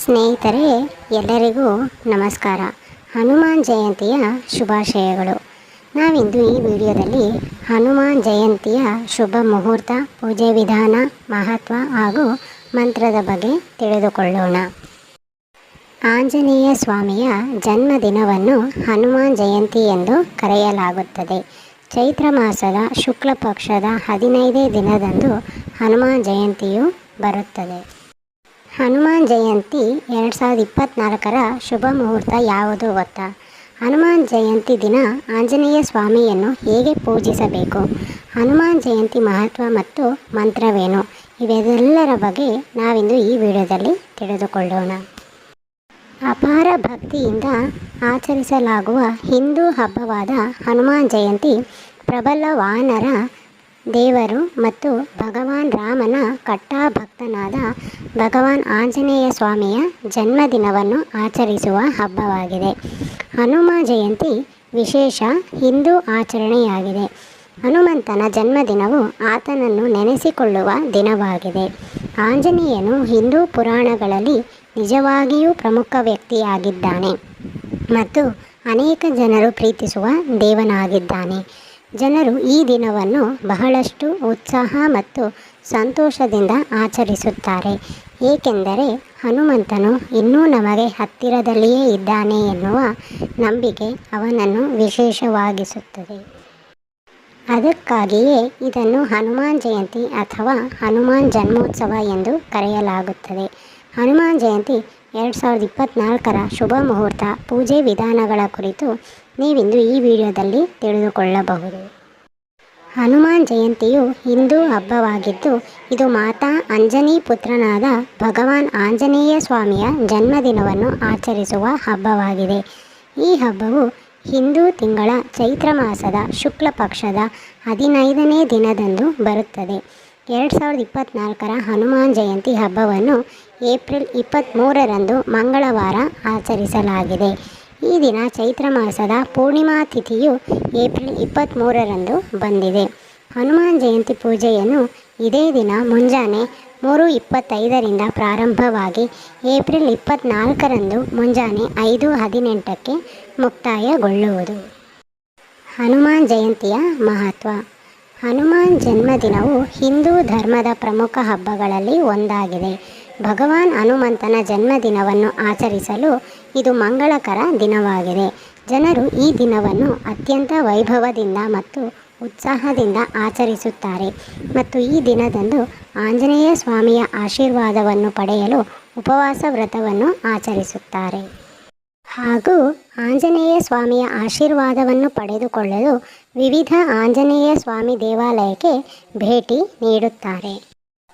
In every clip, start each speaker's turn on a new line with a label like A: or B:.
A: ಸ್ನೇಹಿತರೆ, ಎಲ್ಲರಿಗೂ ನಮಸ್ಕಾರ. ಹನುಮಾನ್ ಜಯಂತಿಯ ಶುಭಾಶಯಗಳು. ನಾವಿಂದು ಈ ವಿಡಿಯೋದಲ್ಲಿ ಹನುಮಾನ್ ಜಯಂತಿಯ ಶುಭ ಮುಹೂರ್ತ, ಪೂಜೆ ವಿಧಾನ, ಮಹತ್ವ ಹಾಗೂ ಮಂತ್ರದ ಬಗ್ಗೆ ತಿಳಿದುಕೊಳ್ಳೋಣ. ಆಂಜನೇಯ ಸ್ವಾಮಿಯ ಜನ್ಮದಿನವನ್ನು ಹನುಮಾನ್ ಜಯಂತಿ ಎಂದು ಕರೆಯಲಾಗುತ್ತದೆ. ಚೈತ್ರ ಮಾಸದ ಶುಕ್ಲ ಪಕ್ಷದ ಹದಿನೈದೇ ದಿನದಂದು ಹನುಮಾನ್ ಜಯಂತಿಯು ಬರುತ್ತದೆ. ಹನುಮಾನ್ ಜಯಂತಿ ಎರಡು ಸಾವಿರದ ಇಪ್ಪತ್ತ್ನಾಲ್ಕರ ಶುಭ ಮುಹೂರ್ತ ಯಾವುದು ಗೊತ್ತಾ? ಹನುಮಾನ್ ಜಯಂತಿ ದಿನ ಆಂಜನೇಯ ಸ್ವಾಮಿಯನ್ನು ಹೇಗೆ ಪೂಜಿಸಬೇಕು? ಹನುಮಾನ್ ಜಯಂತಿ ಮಹತ್ವ ಮತ್ತು ಮಂತ್ರವೇನು? ಇವೆಲ್ಲರ ಬಗ್ಗೆ ನಾವಿಂದು ಈ ವಿಡಿಯೋದಲ್ಲಿ ತಿಳಿದುಕೊಳ್ಳೋಣ. ಅಪಾರ ಭಕ್ತಿಯಿಂದ ಆಚರಿಸಲಾಗುವ ಹಿಂದೂ ಹಬ್ಬವಾದ ಹನುಮಾನ್ ಜಯಂತಿ ಪ್ರಬಲ ವಾನರ ದೇವರು ಮತ್ತು ಭಗವಾನ್ ರಾಮನ ಕಟ್ಟಾ ಭಕ್ತನಾದ ಭಗವಾನ್ ಆಂಜನೇಯ ಸ್ವಾಮಿಯ ಜನ್ಮದಿನವನ್ನು ಆಚರಿಸುವ ಹಬ್ಬವಾಗಿದೆ. ಹನುಮ ಜಯಂತಿ ವಿಶೇಷ ಹಿಂದೂ ಆಚರಣೆಯಾಗಿದೆ. ಹನುಮಂತನ ಜನ್ಮದಿನವು ಆತನನ್ನು ನೆನೆಸಿಕೊಳ್ಳುವ ದಿನವಾಗಿದೆ. ಆಂಜನೇಯನು ಹಿಂದೂ ಪುರಾಣಗಳಲ್ಲಿ ನಿಜವಾಗಿಯೂ ಪ್ರಮುಖ ವ್ಯಕ್ತಿಯಾಗಿದ್ದಾನೆ ಮತ್ತು ಅನೇಕ ಜನರು ಪ್ರೀತಿಸುವ ದೇವನಾಗಿದ್ದಾನೆ. ಜನರು ಈ ದಿನವನ್ನು ಬಹಳಷ್ಟು ಉತ್ಸಾಹ ಮತ್ತು ಸಂತೋಷದಿಂದ ಆಚರಿಸುತ್ತಾರೆ. ಏಕೆಂದರೆ ಹನುಮಂತನು ಇನ್ನೂ ನಮಗೆ ಹತ್ತಿರದಲ್ಲಿಯೇ ಇದ್ದಾನೆ ಎನ್ನುವ ನಂಬಿಕೆ ಅವನನ್ನು ವಿಶೇಷವಾಗಿಸುತ್ತದೆ. ಅದಕ್ಕಾಗಿಯೇ ಇದನ್ನು ಹನುಮಾನ್ ಜಯಂತಿ ಅಥವಾ ಹನುಮಾನ್ ಜನ್ಮೋತ್ಸವ ಎಂದು ಕರೆಯಲಾಗುತ್ತದೆ. ಹನುಮಾನ್ ಜಯಂತಿ ಎರಡು ಸಾವಿರದ ಇಪ್ಪತ್ತ್ನಾಲ್ಕರ ಶುಭ ಮುಹೂರ್ತ ಪೂಜೆ ವಿಧಾನಗಳ ಕುರಿತು ನೀವಿಂದು ಈ ವಿಡಿಯೋದಲ್ಲಿ ತಿಳಿದುಕೊಳ್ಳಬಹುದು. ಹನುಮಾನ್ ಜಯಂತಿಯು ಹಿಂದೂ ಹಬ್ಬವಾಗಿದ್ದು, ಇದು ಮಾತಾ ಅಂಜನಿ ಪುತ್ರನಾದ ಭಗವಾನ್ ಆಂಜನೇಯ ಸ್ವಾಮಿಯ ಜನ್ಮದಿನವನ್ನು ಆಚರಿಸುವ ಹಬ್ಬವಾಗಿದೆ. ಈ ಹಬ್ಬವು ಹಿಂದೂ ತಿಂಗಳ ಚೈತ್ರ ಮಾಸದ ಶುಕ್ಲ ಪಕ್ಷದ ಹದಿನೈದನೇ ದಿನದಂದು ಬರುತ್ತದೆ. ಎರಡು ಸಾವಿರದ ಇಪ್ಪತ್ತ್ನಾಲ್ಕರ ಹನುಮಾನ್ ಜಯಂತಿ ಹಬ್ಬವನ್ನು ಏಪ್ರಿಲ್ ಇಪ್ಪತ್ತ್ಮೂರರಂದು ಮಂಗಳವಾರ ಆಚರಿಸಲಾಗಿದೆ. ಈ ದಿನ ಚೈತ್ರ ಮಾಸದ ಪೂರ್ಣಿಮಾ ತಿಥಿಯು ಏಪ್ರಿಲ್ ಇಪ್ಪತ್ತ್ಮೂರರಂದು ಬಂದಿದೆ. ಹನುಮಾನ್ ಜಯಂತಿ ಪೂಜೆಯನ್ನು ಇದೇ ದಿನ ಮುಂಜಾನೆ ಮೂರು ಇಪ್ಪತ್ತೈದರಿಂದ ಪ್ರಾರಂಭವಾಗಿ ಏಪ್ರಿಲ್ ಇಪ್ಪತ್ತ್ನಾಲ್ಕರಂದು ಮುಂಜಾನೆ ಐದು ಹದಿನೆಂಟಕ್ಕೆ ಮುಕ್ತಾಯಗೊಳ್ಳುವುದು. ಹನುಮಾನ್ ಜಯಂತಿಯ ಮಹತ್ವ. ಹನುಮಾನ್ ಜನ್ಮದಿನವು ಹಿಂದೂ ಧರ್ಮದ ಪ್ರಮುಖ ಹಬ್ಬಗಳಲ್ಲಿ ಒಂದಾಗಿದೆ. ಭಗವಾನ್ ಹನುಮಂತನ ಜನ್ಮದಿನವನ್ನು ಆಚರಿಸಲು ಇದು ಮಂಗಳಕರ ದಿನವಾಗಿದೆ. ಜನರು ಈ ದಿನವನ್ನು ಅತ್ಯಂತ ವೈಭವದಿಂದ ಮತ್ತು ಉತ್ಸಾಹದಿಂದ ಆಚರಿಸುತ್ತಾರೆ ಮತ್ತು ಈ ದಿನದಂದು ಆಂಜನೇಯ ಸ್ವಾಮಿಯ ಆಶೀರ್ವಾದವನ್ನು ಪಡೆಯಲು ಉಪವಾಸ ವ್ರತವನ್ನು ಆಚರಿಸುತ್ತಾರೆ. ಹಾಗೂ ಆಂಜನೇಯ ಸ್ವಾಮಿಯ ಆಶೀರ್ವಾದವನ್ನು ಪಡೆದುಕೊಳ್ಳಲು ವಿವಿಧ ಆಂಜನೇಯ ಸ್ವಾಮಿ ದೇವಾಲಯಕ್ಕೆ ಭೇಟಿ ನೀಡುತ್ತಾರೆ.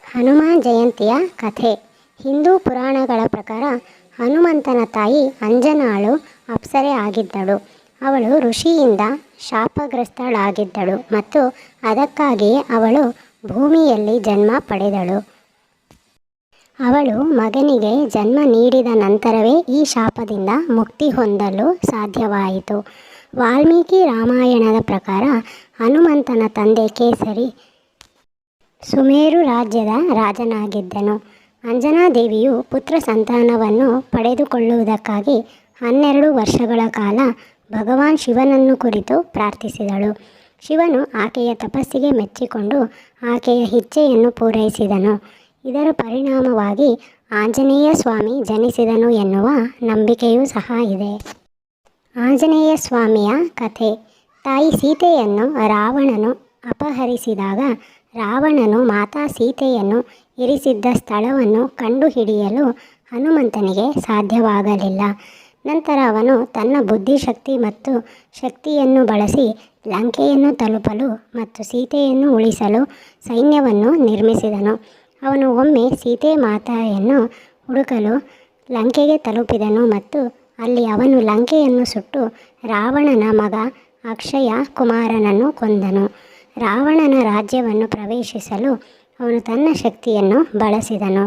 A: ಹನುಮಾನ್ ಜಯಂತಿಯ ಕಥೆ. ಹಿಂದೂ ಪುರಾಣಗಳ ಪ್ರಕಾರ ಹನುಮಂತನ ತಾಯಿ ಅಂಜನಾಳು ಅಪ್ಸರೆ ಆಗಿದ್ದಳು. ಅವಳು ಋಷಿಯಿಂದ ಶಾಪಗ್ರಸ್ತಳಾಗಿದ್ದಳು ಮತ್ತು ಅದಕ್ಕಾಗಿಯೇ ಅವಳು ಭೂಮಿಯಲ್ಲಿ ಜನ್ಮ ಪಡೆದಳು. ಅವಳು ಮಗನಿಗೆ ಜನ್ಮ ನೀಡಿದ ನಂತರವೇ ಈ ಶಾಪದಿಂದ ಮುಕ್ತಿ ಹೊಂದಲು ಸಾಧ್ಯವಾಯಿತು. ವಾಲ್ಮೀಕಿ ರಾಮಾಯಣದ ಪ್ರಕಾರ ಹನುಮಂತನ ತಂದೆ ಕೇಸರಿ ಸುಮೇರು ರಾಜ್ಯದ ರಾಜನಾಗಿದ್ದನು. ಅಂಜನಾದೇವಿಯು ಪುತ್ರ ಸಂತಾನವನ್ನು ಪಡೆದುಕೊಳ್ಳುವುದಕ್ಕಾಗಿ ಹನ್ನೆರಡು ವರ್ಷಗಳ ಕಾಲ ಭಗವಾನ್ ಶಿವನನ್ನು ಕುರಿತು ಪ್ರಾರ್ಥಿಸಿದಳು. ಶಿವನು ಆಕೆಯ ತಪಸ್ಸಿಗೆ ಮೆಚ್ಚಿಕೊಂಡು ಆಕೆಯ ಇಚ್ಛೆಯನ್ನು ಪೂರೈಸಿದನು. ಇದರ ಪರಿಣಾಮವಾಗಿ ಆಂಜನೇಯ ಸ್ವಾಮಿ ಜನಿಸಿದನು ಎನ್ನುವ ನಂಬಿಕೆಯೂ ಸಹ ಇದೆ. ಆಂಜನೇಯ ಸ್ವಾಮಿಯ ಕಥೆ, ತಾಯಿ ಸೀತೆಯನ್ನು ರಾವಣನು ಅಪಹರಿಸಿದಾಗ ರಾವಣನು ಮಾತಾ ಸೀತೆಯನ್ನು ಇರಿಸಿದ್ದ ಸ್ಥಳವನ್ನು ಕಂಡುಹಿಡಿಯಲು ಹನುಮಂತನಿಗೆ ಸಾಧ್ಯವಾಗಲಿಲ್ಲ. ನಂತರ ಅವನು ತನ್ನ ಬುದ್ಧಿಶಕ್ತಿ ಮತ್ತು ಶಕ್ತಿಯನ್ನು ಬಳಸಿ ಲಂಕೆಯನ್ನು ತಲುಪಲು ಮತ್ತು ಸೀತೆಯನ್ನು ಉಳಿಸಲು ಸೈನ್ಯವನ್ನು ನಿರ್ಮಿಸಿದನು. ಅವನು ಒಮ್ಮೆ ಸೀತೆ ಮಾತೆಯನ್ನು ಹುಡುಕಲು ಲಂಕೆಗೆ ತಲುಪಿದನು ಮತ್ತು ಅಲ್ಲಿ ಅವನು ಲಂಕೆಯನ್ನು ಸುಟ್ಟು ರಾವಣನ ಮಗ ಅಕ್ಷಯ ಕುಮಾರನನ್ನು ಕೊಂದನು. ರಾವಣನ ರಾಜ್ಯವನ್ನು ಪ್ರವೇಶಿಸಲು ಅವನು ತನ್ನ ಶಕ್ತಿಯನ್ನು ಬಳಸಿದನು.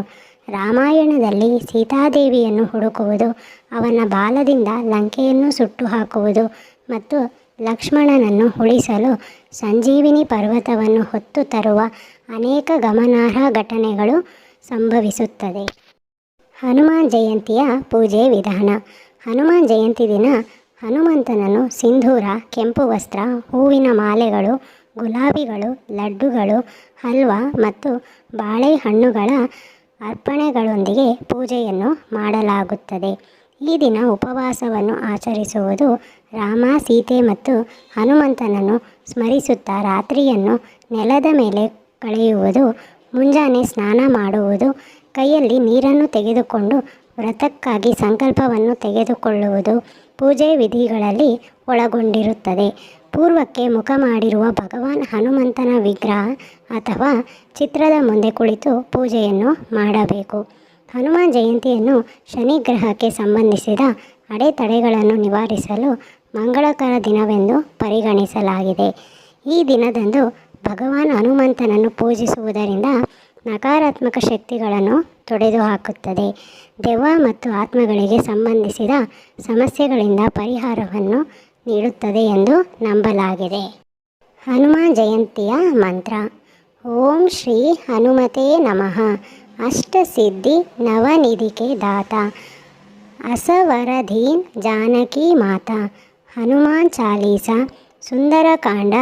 A: ರಾಮಾಯಣದಲ್ಲಿ ಸೀತಾದೇವಿಯನ್ನು ಹುಡುಕುವುದು ಅವನ ಬಾಲದಿಂದ ಲಂಕೆಯನ್ನು ಸುಟ್ಟು ಹಾಕುವುದು ಮತ್ತು ಲಕ್ಷ್ಮಣನನ್ನು ಉಳಿಸಲು ಸಂಜೀವಿನಿ ಪರ್ವತವನ್ನು ಹೊತ್ತು ತರುವ ಅನೇಕ ಗಮನಾರ್ಹ ಘಟನೆಗಳು ಸಂಭವಿಸುತ್ತದೆ. ಹನುಮಾನ್ ಜಯಂತಿಯ ಪೂಜೆ ವಿಧಾನ. ಹನುಮಾನ್ ಜಯಂತಿ ದಿನ ಹನುಮಂತನನ್ನು ಸಿಂಧೂರ ಕೆಂಪು ವಸ್ತ್ರ, ಹೂವಿನ ಮಾಲೆಗಳು, ಗುಲಾಬಿಗಳು, ಲಡ್ಡುಗಳು, ಹಲ್ವಾ ಮತ್ತು ಬಾಳೆಹಣ್ಣುಗಳ ಅರ್ಪಣೆಗಳೊಂದಿಗೆ ಪೂಜೆಯನ್ನು ಮಾಡಲಾಗುತ್ತದೆ. ಈ ದಿನ ಉಪವಾಸವನ್ನು ಆಚರಿಸುವುದು ರಾಮ, ಸೀತೆ ಮತ್ತು ಹನುಮಂತನನ್ನು ಸ್ಮರಿಸುತ್ತಾ ರಾತ್ರಿಯನ್ನು ನೆಲದ ಮೇಲೆ ಕಳೆಯುವುದು, ಮುಂಜಾನೆ ಸ್ನಾನ ಮಾಡುವುದು, ಕೈಯಲ್ಲಿ ನೀರನ್ನು ತೆಗೆದುಕೊಂಡು ವ್ರತಕ್ಕಾಗಿ ಸಂಕಲ್ಪವನ್ನು ತೆಗೆದುಕೊಳ್ಳುವುದು ಪೂಜೆ ವಿಧಿಗಳಲ್ಲಿ ಒಳಗೊಂಡಿರುತ್ತದೆ. ಪೂರ್ವಕ್ಕೆ ಮುಖ ಮಾಡಿರುವ ಭಗವಾನ್ ಹನುಮಂತನ ವಿಗ್ರಹ ಅಥವಾ ಚಿತ್ರದ ಮುಂದೆ ಕುಳಿತು ಪೂಜೆಯನ್ನು ಮಾಡಬೇಕು. ಹನುಮಾನ್ ಜಯಂತಿಯನ್ನು ಶನಿ ಗ್ರಹಕ್ಕೆ ಸಂಬಂಧಿಸಿದ ಅಡೆತಡೆಗಳನ್ನು ನಿವಾರಿಸಲು ಮಂಗಳಕರ ದಿನವೆಂದು ಪರಿಗಣಿಸಲಾಗಿದೆ. ಈ ದಿನದಂದು ಭಗವಾನ್ ಹನುಮಂತನನ್ನು ಪೂಜಿಸುವುದರಿಂದ ನಕಾರಾತ್ಮಕ ಶಕ್ತಿಗಳನ್ನು ತೊಡೆದುಹಾಕುತ್ತದೆ. ದೆವ್ವ ಮತ್ತು ಆತ್ಮಗಳಿಗೆ ಸಂಬಂಧಿಸಿದ ಸಮಸ್ಯೆಗಳಿಂದ ಪರಿಹಾರವನ್ನು ನೀಡುತ್ತದೆ ಎಂದು ನಂಬಲಾಗಿದೆ. ಹನುಮಾನ್ ಜಯಂತಿಯ ಮಂತ್ರ, ಓಂ ಶ್ರೀ ಹನುಮತೇ ನಮಃ. ಅಷ್ಟಸಿದ್ಧಿ ನವನಿಧಿಕೆ ದಾತ. ಅಸವರಧೀನ್ ಜಾನಕಿ ಮಾತ. ಹನುಮಾನ್ ಚಾಲೀಸ, ಸುಂದರಕಾಂಡ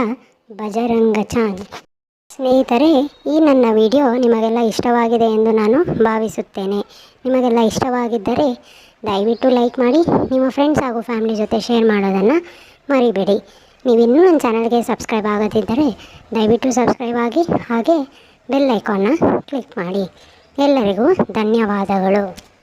A: ಬಜರಂಗ ಚಾನ್ ಸ್ನೇಹಿತರೆ, ಈ ನನ್ನ ವಿಡಿಯೋ ನಿಮಗೆಲ್ಲ ಇಷ್ಟವಾಗಿದೆ ಎಂದು ನಾನು ಭಾವಿಸುತ್ತೇನೆ. ನಿಮಗೆಲ್ಲ ಇಷ್ಟವಾಗಿದ್ದರೆ ದಯವಿಟ್ಟು ಲೈಕ್ ಮಾಡಿ, ನಿಮ್ಮ ಫ್ರೆಂಡ್ಸ್ ಹಾಗೂ ಫ್ಯಾಮಿಲಿ ಜೊತೆ ಶೇರ್ ಮಾಡೋದನ್ನು ಮರಿಬೇಡಿ. ನೀವಿನ್ನೂ ನನ್ನ ಚಾನಲ್ಗೆ ಸಬ್ಸ್ಕ್ರೈಬ್ ಆಗದಿದ್ದರೆ ದಯವಿಟ್ಟು ಸಬ್ಸ್ಕ್ರೈಬ್ ಆಗಿ ಹಾಗೆ ಬೆಲ್ ಐಕಾನ್ನ ಕ್ಲಿಕ್ ಮಾಡಿ. ಎಲ್ಲರಿಗೂ ಧನ್ಯವಾದಗಳು.